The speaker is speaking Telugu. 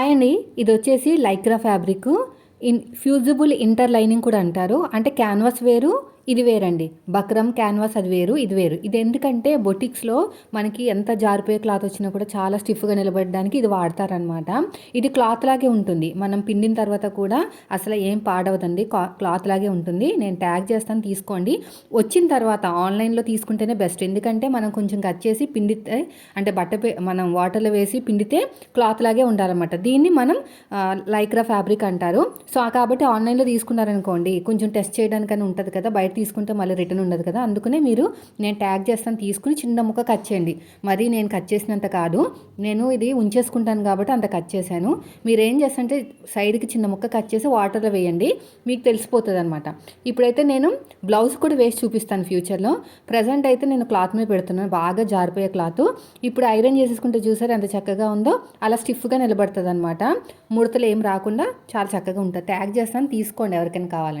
హాయ్ అండి ఇది వచ్చేసి lycra fabric. In fusible interlining కూడా అంటారు. అంటే క్యాన్వాస్ వేరు ఇది వేరండి. బక్రమ్ క్యాన్వాస్ అది వేరు ఇది వేరు. ఇది ఎందుకంటే బొటిక్స్లో మనకి ఎంత జారిపోయే క్లాత్ వచ్చినా కూడా చాలా స్టిఫ్గా నిలబడడానికి ఇది వాడతారనమాట ఇది క్లాత్ లాగే ఉంటుంది. మనం పిండిన తర్వాత కూడా అసలు ఏం పాడవదండి. క్లాత్ లాగే ఉంటుంది. నేను ట్యాగ్ చేస్తాను తీసుకోండి. వచ్చిన తర్వాత ఆన్లైన్లో తీసుకుంటేనే బెస్ట్. ఎందుకంటే మనం కొంచెం కట్ చేసి పిండితే అంటే బట్ట మనం వాటర్లో వేసి పిండితే క్లాత్ లాగే ఉండాలన్నమాట. దీన్ని మనం లైక్రా ఫ్యాబ్రిక్ అంటారు. సో కాబట్టి ఆన్లైన్లో తీసుకున్నారనుకోండి కొంచెం టెస్ట్ చేయడానికని ఉంటుంది కదా బయట తీసుకుంటే మళ్ళీ రిటర్న్ ఉండదు కదా. అందుకనే మీరు నేను ట్యాగ్ చేస్తాను తీసుకుని చిన్న ముక్క కట్ చేయండి. మరి నేను కట్ చేసినంత కాదు. నేను ఇది ఉంచేసుకుంటాను కాబట్టి అంత కట్ చేశాను. మీరు ఏం చేస్తుంటే సైడ్కి చిన్న ముక్క కట్ చేసి వాటర్లో వేయండి. మీకు తెలిసిపోతుంది అనమాట ఇప్పుడైతే నేను బ్లౌజ్ కూడా వేసి చూపిస్తాను ఫ్యూచర్లో. ప్రజెంట్ అయితే నేను క్లాత్ మీద పెడుతున్నాను. బాగా జారిపోయే క్లాత్. ఇప్పుడు ఐరన్ చేసేసుకుంటే చూసారు ఎంత చక్కగా ఉందో? అలా స్టిఫ్గా నిలబడుతుంది అనమాట ముడతలు ఏం రాకుండా చాలా చక్కగా ఉంటుంది ట్యాగ్ చేస్తాను తీసుకోండి ఎవరికైనా కావాలంటే.